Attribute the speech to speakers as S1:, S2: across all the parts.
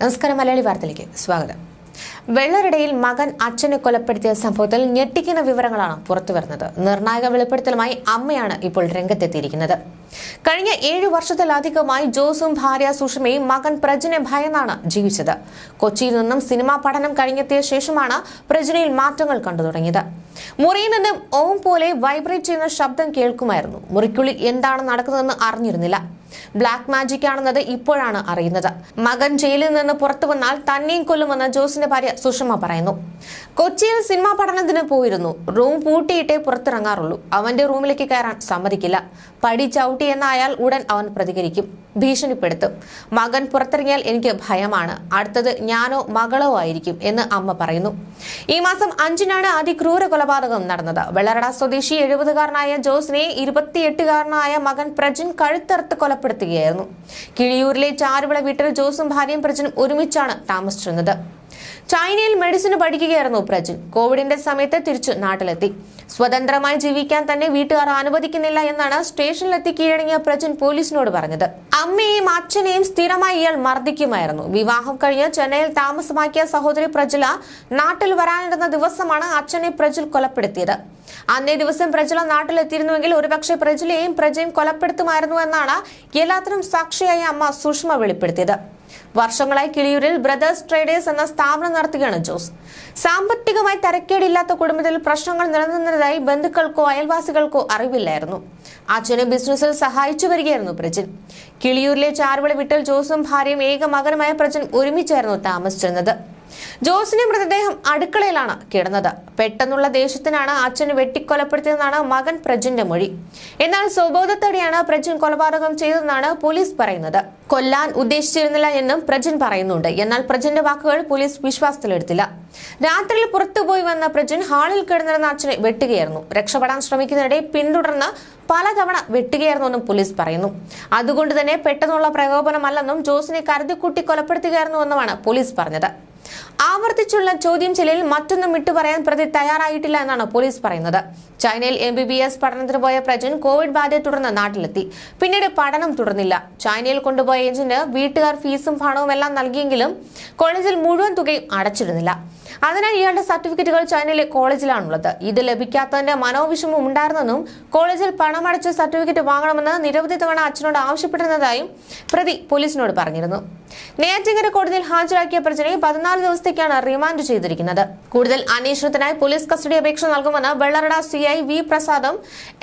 S1: നമസ്കാരം മലയാളി വാർത്തയിലേക്ക് സ്വാഗതം. വെള്ളരടയിൽ മകൻ അച്ഛനെ കൊലപ്പെടുത്തിയ സംഭവത്തിൽ ഞെട്ടിക്കുന്ന വിവരങ്ങളാണ് പുറത്തുവരുന്നത് നിർണായക വെളിപ്പെടുത്തലുമായി അമ്മയാണ് ഇപ്പോൾ രംഗത്തെത്തിയിരിക്കുന്നത്. കഴിഞ്ഞ ഏഴു വർഷത്തിലധികമായി ജോസും ഭാര്യ സുഷമയും മകൻ പ്രജിനെ ഭയന്നാണ് ജീവിച്ചത്. കൊച്ചിയിൽ നിന്നും സിനിമാ പഠനം കഴിഞ്ഞെത്തിയ ശേഷമാണ് പ്രജിനയിൽ മാറ്റങ്ങൾ കണ്ടു തുടങ്ങിയത്. മുറിയിൽ നിന്നും ഓം പോലെ വൈബ്രേറ്റ് ചെയ്യുന്ന ശബ്ദം കേൾക്കുമായിരുന്നു. മുറിക്കുള്ളിൽ എന്താണ് നടക്കുന്നതെന്ന് അറിഞ്ഞിരുന്നില്ല. ബ്ലാക്ക് മാജിക് ആണെന്നത് ഇപ്പോഴാണ് അറിയുന്നത്. മകൻ ജയിലിൽ നിന്ന് പുറത്തു വന്നാൽ തന്നെയും കൊല്ലുമെന്ന് ജോസിന്റെ ഭാര്യ സുഷമ പറയുന്നു. കൊച്ചിയിൽ സിനിമാ പഠനത്തിന് പോയിരുന്നു. റൂം പൂട്ടിയിട്ടേ പുറത്തിറങ്ങാറുള്ളൂ. അവന്റെ റൂമിലേക്ക് കയറാൻ സമ്മതിക്കില്ല. പടി ചവിട്ടി എന്നായാൽ ഉടൻ അവൻ പ്രതികരിക്കും. ഭീഷണിപ്പെടുത്തും. മകൻ പുറത്തിറങ്ങിയാൽ എനിക്ക് ഭയമാണ്. അടുത്തത് ഞാനോ മകളോ ആയിരിക്കും എന്ന് അമ്മ പറയുന്നു. ഈ മാസം അഞ്ചിനാണ് അതിക്രൂര കൊലപാതകം നടന്നത്. വെള്ളറട സ്വദേശി എഴുപതുകാരനായ ജോസിനെ ഇരുപത്തിയെട്ടുകാരനായ മകൻ പ്രജിൻ കഴുത്തറുത്ത് കൊലപ്പെടുത്തുകയായിരുന്നു കിഴിയൂരിലെ ചാരുവിള വീട്ടിൽ ജോസും ഭാര്യയും പ്രജനും ഒരുമിച്ചാണ് താമസിച്ചിരുന്നത്. ചൈനയിൽ മെഡിസിന് പഠിക്കുകയായിരുന്നു പ്രജിൻ. കോവിഡിന്റെ സമയത്ത് തിരിച്ചു നാട്ടിലെത്തി. സ്വതന്ത്രമായി ജീവിക്കാൻ തന്നെ വീട്ടുകാർ അനുവദിക്കുന്നില്ല എന്നാണ് സ്റ്റേഷനിലെത്തി കീഴടങ്ങിയ പ്രജിൻ പോലീസിനോട് പറഞ്ഞത്. അമ്മയെയും അച്ഛനെയും സ്ഥിരമായി ഇയാൾ മർദ്ദിക്കുമായിരുന്നു. വിവാഹം കഴിഞ്ഞ് ചെന്നൈയിൽ താമസമാക്കിയ സഹോദരി പ്രജല നാട്ടിൽ വരാനിരുന്ന ദിവസമാണ് അച്ഛനെ പ്രജൽ കൊലപ്പെടുത്തിയത്. അന്നേ ദിവസം പ്രജല നാട്ടിലെത്തിയിരുന്നുവെങ്കിൽ ഒരുപക്ഷെ പ്രജലയെയും പ്രജയും കൊലപ്പെടുത്തുമായിരുന്നു എന്നാണ് എല്ലാത്തിനും സാക്ഷിയായ അമ്മ സുഷമ വെളിപ്പെടുത്തിയത്. വർഷങ്ങളായി കിളിയൂരിൽ ബ്രദേഴ്സ് ട്രേഡേഴ്സ് എന്ന സ്ഥാപനം നടത്തുകയാണ് ജോസ്. സാമ്പത്തികമായി തരക്കേടില്ലാത്ത കുടുംബത്തിൽ പ്രശ്നങ്ങൾ നിലനിന്നതായി ബന്ധുക്കൾക്കോ അയൽവാസികൾക്കോ അറിവില്ലായിരുന്നു. അച്ഛനെ ബിസിനസ്സിൽ സഹായിച്ചു വരികയായിരുന്നു പ്രജിൻ. കിളിയൂരിലെ ചാർവിള വിട്ടൽ ജോസും ഭാര്യയും ഏക മകനുമായ പ്രജിൻ ഒരുമിച്ചായിരുന്നു താമസിച്ചിരുന്നത്. ജോസിന്റെ മൃതദേഹം അടുക്കളയിലാണ് കിടന്നത്. പെട്ടെന്നുള്ള ദേഷ്യത്തിനാണ് അച്ഛന് വെട്ടിക്കൊലപ്പെടുത്തിയതെന്നാണ് മകൻ പ്രജിന്റെ മൊഴി. എന്നാൽ സ്വബോധത്തോടെയാണ് പ്രജിൻ കൊലപാതകം ചെയ്തതെന്നാണ് പോലീസ് പറയുന്നത്. കൊല്ലാൻ ഉദ്ദേശിച്ചിരുന്നില്ല എന്നും പ്രജിൻ പറയുന്നുണ്ട്. എന്നാൽ പ്രജിന്റെ വാക്കുകൾ പോലീസ് വിശ്വാസത്തിലെടുത്തില്ല. രാത്രിയിൽ പുറത്തുപോയി വന്ന പ്രജിൻ ഹാളിൽ കിടന്നിരുന്ന അച്ഛനെ വെട്ടുകയായിരുന്നു. രക്ഷപ്പെടാൻ ശ്രമിക്കുന്നതിനിടെ പിന്തുടർന്ന് പലതവണ വെട്ടുകയായിരുന്നുവെന്നും പോലീസ് പറയുന്നു. അതുകൊണ്ട് തന്നെ പെട്ടെന്നുള്ള പ്രകോപനമല്ലെന്നും ജോസിനെ കരുതിക്കൂട്ടി കൊലപ്പെടുത്തുകയായിരുന്നുവെന്നുമാണ് പോലീസ് പറഞ്ഞത്. ആവർത്തിച്ചുള്ള ചോദ്യം ചെയ്യലിൽ മറ്റൊന്നും വിട്ടുപറയാൻ പ്രതി തയ്യാറായിട്ടില്ല എന്നാണ് പോലീസ് പറയുന്നത്. ചൈനയിൽ എം ബി ബി എസ് പഠനത്തിന് പോയ പ്രജൻ കോവിഡ് ബാധയെ തുടർന്ന് നാട്ടിലെത്തി. പിന്നീട് പഠനം തുടർന്നില്ല. ചൈനയിൽ കൊണ്ടുപോയ ഏജന്റ് വീട്ടുകാർ ഫീസും പണവും എല്ലാം നൽകിയെങ്കിലും കോളേജിൽ മുഴുവൻ തുകയും അടച്ചിരുന്നില്ല. അതിനാൽ ഇയാളുടെ സർട്ടിഫിക്കറ്റുകൾ ചൈനയിലെ കോളേജിലാണുള്ളത്. ഇത് ലഭിക്കാത്തതിന്റെ മനോവിഷമം ഉണ്ടായിരുന്നെന്നും കോളേജിൽ പണമടച്ച് സർട്ടിഫിക്കറ്റ് വാങ്ങണമെന്ന് നിരവധി തവണ അച്ഛനോട് ആവശ്യപ്പെടുന്നതായും പ്രതി പോലീസിനോട് പറഞ്ഞിരുന്നു. നെയ്യാറ്റിങ്കര കോടതിയിൽ ഹാജരാക്കിയ പ്രജനെ പതിനാല് ദിവസത്തേക്കാണ് റിമാൻഡ് ചെയ്തിരിക്കുന്നത്. കൂടുതൽ അന്വേഷണത്തിനായി പോലീസ് കസ്റ്റഡി അപേക്ഷ നൽകുമെന്ന് വെള്ളറട സി ഐ വി പ്രസാദും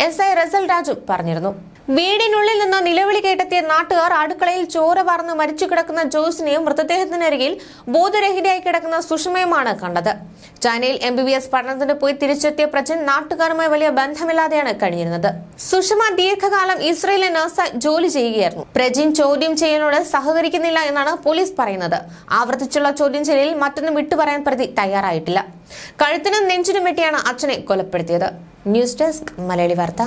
S1: എസ് ഐ റസൽ രാജു പറഞ്ഞിരുന്നു. വീടിനുള്ളിൽ നിന്ന് നിലവിളി കേട്ടെത്തിയ നാട്ടുകാർ അടുക്കളയിൽ ചോര പറന്ന് മരിച്ചു കിടക്കുന്ന ജോസിനെയും മൃതദേഹത്തിനരികിൽ ബോധരഹിതയായി കിടക്കുന്ന സുഷമയുമാണ് കണ്ടത്. ചൈനയിൽ എം ബി ബി എസ് പഠനത്തിന് പോയി തിരിച്ചെത്തിയ പ്രജൻ നാട്ടുകാരുമായി വലിയ ബന്ധമില്ലാതെയാണ് കഴിഞ്ഞിരുന്നത് സുഷമ ദീർഘകാലം ഇസ്രയേലിലെ നഴ്സായി ജോലി ചെയ്യുകയായിരുന്നു. പ്രജിൻ ചോദ്യം ചെയ്യലിനോട് സഹകരിക്കുന്നില്ല എന്നാണ് പോലീസ് പറയുന്നത്. ആവർത്തിച്ചുള്ള ചോദ്യം ചെയ്യലിൽ മറ്റൊന്നും വിട്ടുപറയാൻ പ്രതി തയ്യാറായിട്ടില്ല. കഴുത്തിനും നെഞ്ചിനും വെട്ടിയാണ് അച്ഛനെ കൊലപ്പെടുത്തിയത്. ന്യൂസ് ഡെസ്ക് മലയാളി വാർത്ത.